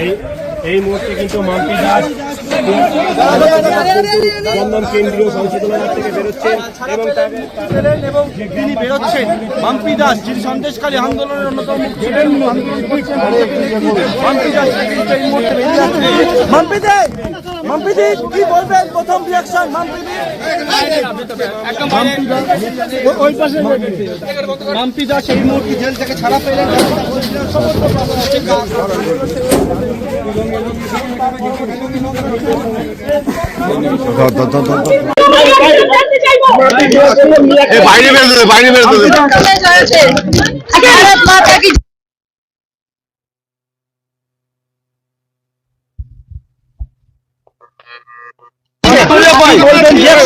এই এই মুহূর্তে কিন্তু মাম্পি দাস দমদম কেন্দ্রীয় সংশোধনাগার থেকে বেরোচ্ছেন এবং এবং তিনি বেরোচ্ছেন মাম্পি দাস যিনি সন্দেশকালী আন্দোলনের অন্যতম মাম্পি দাস এই মুহূর্তে বেরিয়ে মাম্পি দে মাম্পি দি কি বলবেন? প্রথম রিয়াকশন মাম্পি দি মাম্পি ওই পাশে মাম্পি দাস এই মুহূর্তে জেল থেকে ছাড়া পেলেন বাইরে বেরোতে বাইরে বেরোতে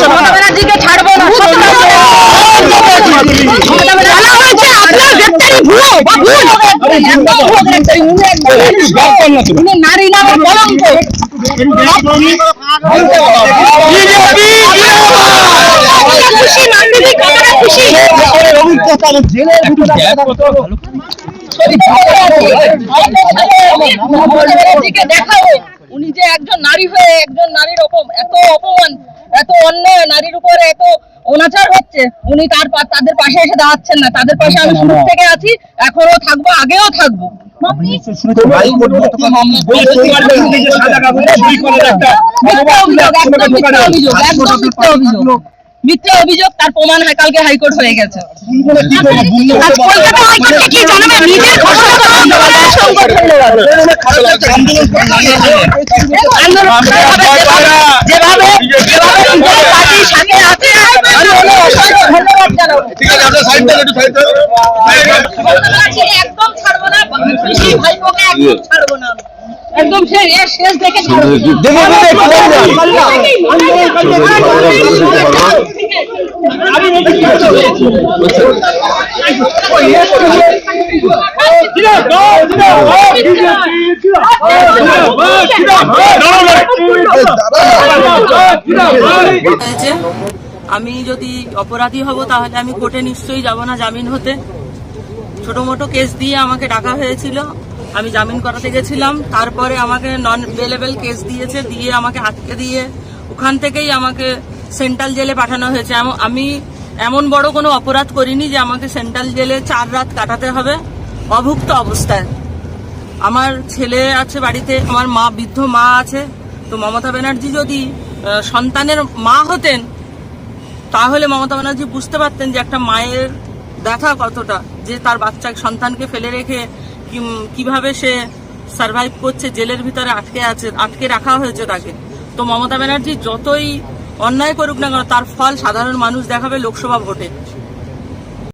মমতা ব্যানার্জিকে ছাড়বো না। নারী নামের কলঙ্ক খুশি মানবিক কতটা খুশি। মমতা ব্যানার্জিকে দেখাবো যে একজন নারী হয়ে একজন নারীর এত অপমান এত অন্যায় নারীর উপরে এত অনাচার হচ্ছে উনি তার তাদের পাশে এসে দাঁড়াচ্ছেন না তাদের পাশে আমি শুরু থেকে আছি এখনও থাকব আগেও থাকব মিথ্যা অভিযোগ তার প্রমাণ হয় কালকে হাইকোর্ট হয়ে গেছে যেভাবে সাথে আছে ঠিক আছে আপনার সাইড একটু সাইড একদম ছাড়বো না ভাইপোকে একদম ছাড়বো না আমি। একদম শেষ দেখে হয়েছে আমি যদি অপরাধী হব, তাহলে আমি কোর্টে নিশ্চয়ই যাব না জামিন হতে। ছোট মোটো কেস দিয়ে আমাকে ডাকা হয়েছিল। আমি জামিন করাতে গেছিলাম। তারপরে আমাকে নন বেলেবেল কেস দিয়েছে, দিয়ে আমাকে আটকে দিয়ে ওখান থেকেই আমাকে সেন্ট্রাল জেলে পাঠানো হয়েছে। আমি এমন বড় কোনো অপরাধ করিনি যে আমাকে সেন্ট্রাল জেলে চার রাত কাটাতে হবে। অবস্থায়। আমার ছেলে আছে বাড়িতে, আমার মা, বৃদ্ধ মা আছে। তো মমতা ব্যানার্জি যদি সন্তানের মা হতেন, তাহলে মমতা ব্যানার্জি বুঝতে পারতেন যে একটা মায়ের দেখা কতটা, যে তার বাচ্চা সন্তানকে ফেলে রেখে কীভাবে সে সার্ভাইভ করছে, জেলের ভিতরে আটকে আছে, আটকে রাখা হয়েছে তাকে। তো মমতা ব্যানার্জি যতই অন্যায় করুক না কেন, তার ফল সাধারণ মানুষ দেখাবে লোকসভা ভোটে।